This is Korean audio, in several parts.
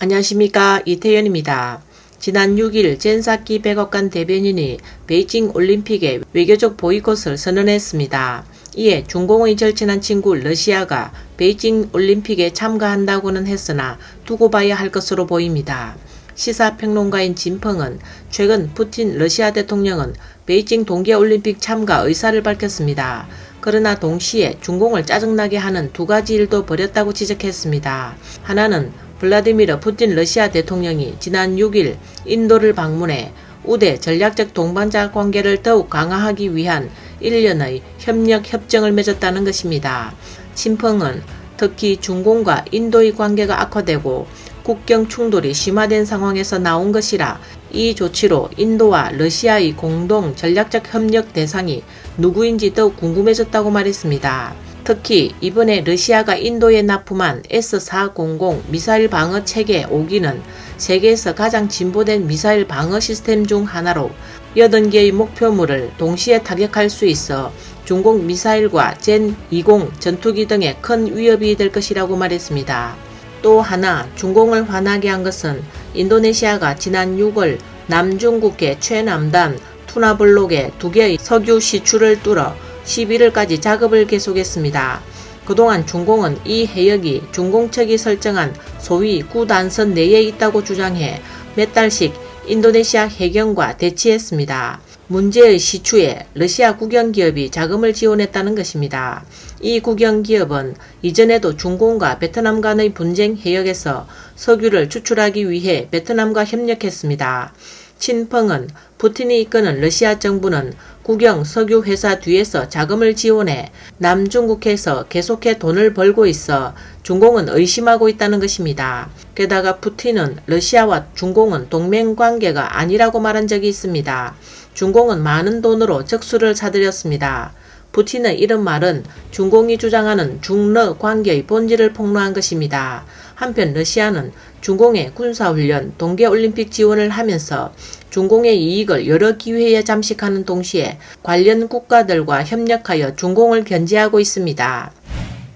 안녕하십니까 이태현입니다. 지난 6일 젠사키 백악관 대변인이 베이징 올림픽의 외교적 보이콧을 선언했습니다. 이에 중공의 절친한 친구 러시아가 베이징 올림픽에 참가한다고는 했으나 두고 봐야 할 것으로 보입니다. 시사평론가인 진펑은 최근 푸틴 러시아 대통령은 베이징 동계올림픽 참가 의사를 밝혔습니다. 그러나 동시에 중공을 짜증나게 하는 두 가지 일도 벌였다고 지적했습니다. 하나는 블라디미르 푸틴 러시아 대통령이 지난 6일 인도를 방문해 우대 전략적 동반자 관계를 더욱 강화하기 위한 1년의 협력 협정을 맺었다는 것입니다. 친펑은 특히 중공과 인도의 관계가 악화되고 국경 충돌이 심화된 상황에서 나온 것이라 이 조치로 인도와 러시아의 공동 전략적 협력 대상이 누구인지 더욱 궁금해졌다고 말했습니다. 특히 이번에 러시아가 인도에 납품한 S-400 미사일 방어 체계 5기는 세계에서 가장 진보된 미사일 방어 시스템 중 하나로 8개의 목표물을 동시에 타격할 수 있어 중공 미사일과 젠20 전투기 등에 큰 위협이 될 것이라고 말했습니다. 또 하나 중공을 화나게 한 것은 인도네시아가 지난 6월 남중국해 최남단 투나블록에 두 개의 석유 시추를 뚫어 11일까지 작업을 계속했습니다. 그동안 중공은 이 해역이 중공 측이 설정한 소위 구단선 내에 있다고 주장해 몇 달씩 인도네시아 해경과 대치했습니다. 문제의 시추에 러시아 국영기업이 자금을 지원했다는 것입니다. 이 국영기업은 이전에도 중공과 베트남 간의 분쟁 해역에서 석유를 추출하기 위해 베트남과 협력했습니다. 친펑은 푸틴이 이끄는 러시아 정부는 국영 석유 회사 뒤에서 자금을 지원해 남중국해에서 계속해 돈을 벌고 있어 중공은 의심하고 있다는 것입니다. 게다가 푸틴은 러시아와 중공은 동맹 관계가 아니라고 말한 적이 있습니다. 중공은 많은 돈으로 적수를 사들였습니다. 푸틴의 이런 말은 중공이 주장하는 중러 관계의 본질을 폭로한 것입니다. 한편 러시아는 중공의 군사훈련, 동계올림픽 지원을 하면서 중공의 이익을 여러 기회에 잠식하는 동시에 관련 국가들과 협력하여 중공을 견제하고 있습니다.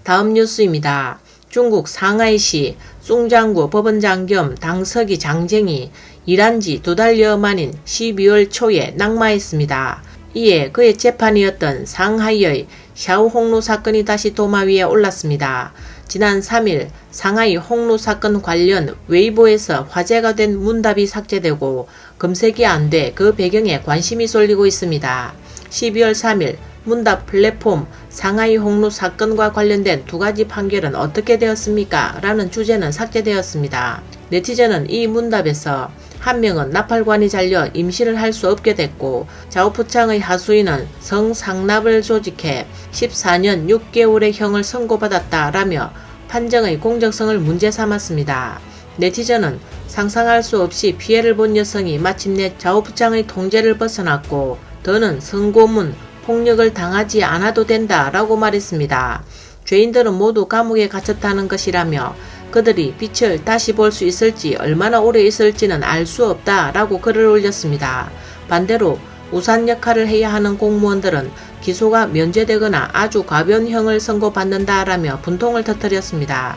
다음 뉴스입니다. 중국 상하이시 숭장구 법원장 겸 당서기 장쟁이 일한 지 두 달여 만인 12월 초에 낙마했습니다. 이에 그의 재판이었던 상하이의 샤오 홍루 사건이 다시 도마 위에 올랐습니다. 지난 3일 상하이 홍루 사건 관련 웨이보에서 화제가 된 문답이 삭제되고 검색이 안 돼 그 배경에 관심이 쏠리고 있습니다. 12월 3일 문답 플랫폼 상하이 홍루 사건과 관련된 두 가지 판결은 어떻게 되었습니까? 라는 주제는 삭제되었습니다. 네티즌은 이 문답에서 한 명은 나팔관이 잘려 임신을 할수 없게 됐고 좌우부창의 하수인은 성상납을 조직해 14년 6개월의 형을 선고받았다라며 판정의 공정성을 문제 삼았습니다. 네티즌은 상상할 수 없이 피해를 본 여성이 마침내 좌우부창의 통제를 벗어났고 더는 선고문 폭력을 당하지 않아도 된다라고 말했습니다. 죄인들은 모두 감옥에 갇혔다는 것이라며 그들이 빛을 다시 볼 수 있을지 얼마나 오래 있을지는 알 수 없다 라고 글을 올렸습니다. 반대로 우산 역할을 해야 하는 공무원들은 기소가 면제되거나 아주 가변형을 선고받는다라며 분통을 터뜨렸습니다.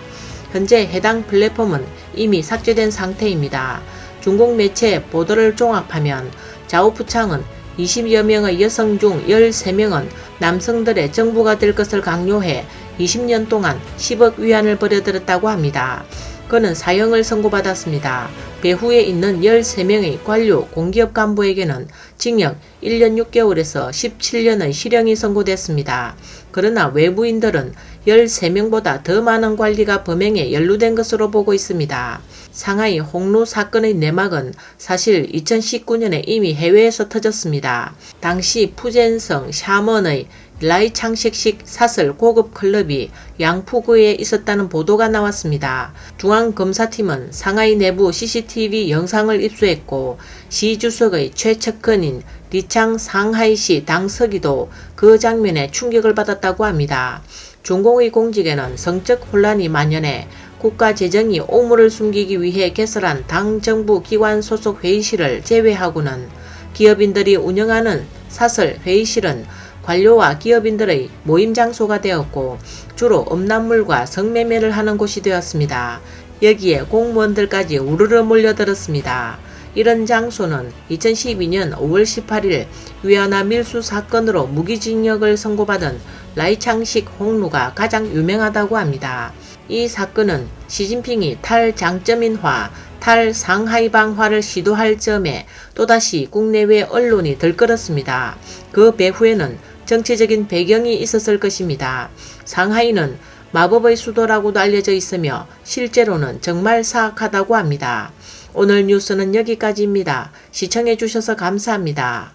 현재 해당 플랫폼은 이미 삭제된 상태입니다. 중국 매체 보도를 종합하면 좌우부창은 20여 명의 여성 중 13명은 남성들의 정부가 될 것을 강요해 20년 동안 10억 위안을 벌여들었다고 합니다. 그는 사형을 선고받았습니다. 배후에 있는 13명의 관료 공기업 간부에게는 징역 1년 6개월에서 17년의 실형이 선고됐습니다. 그러나 외부인들은 13명보다 더 많은 관리가 범행에 연루된 것으로 보고 있습니다. 상하이 홍루 사건의 내막은 사실 2019년에 이미 해외에서 터졌습니다. 당시 푸젠성 샤먼의 라이 창식식 사설 고급 클럽이 양푸구에 있었다는 보도가 나왔습니다. 중앙검사팀은 상하이 내부 CCTV 영상을 입수했고 시 주석의 최측근인 리창 상하이시 당서기도 그 장면에 충격을 받았다고 합니다. 중공의 공직에는 성적 혼란이 만연해 국가 재정이 오물을 숨기기 위해 개설한 당 정부 기관 소속 회의실을 제외하고는 기업인들이 운영하는 사설 회의실은 관료와 기업인들의 모임 장소가 되었고 주로 음란물과 성매매를 하는 곳이 되었습니다. 여기에 공무원들까지 우르르 몰려들었습니다. 이런 장소는 2012년 5월 18일 위안화 밀수 사건으로 무기징역을 선고받은 라이창식 홍루가 가장 유명하다고 합니다. 이 사건은 시진핑이 탈장점인화, 탈상하이방화를 시도할 점에 또다시 국내외 언론이 들끓었습니다. 그 배후에는 정치적인 배경이 있었을 것입니다. 상하이는 마법의 수도라고도 알려져 있으며 실제로는 정말 사악하다고 합니다. 오늘 뉴스는 여기까지입니다. 시청해 주셔서 감사합니다.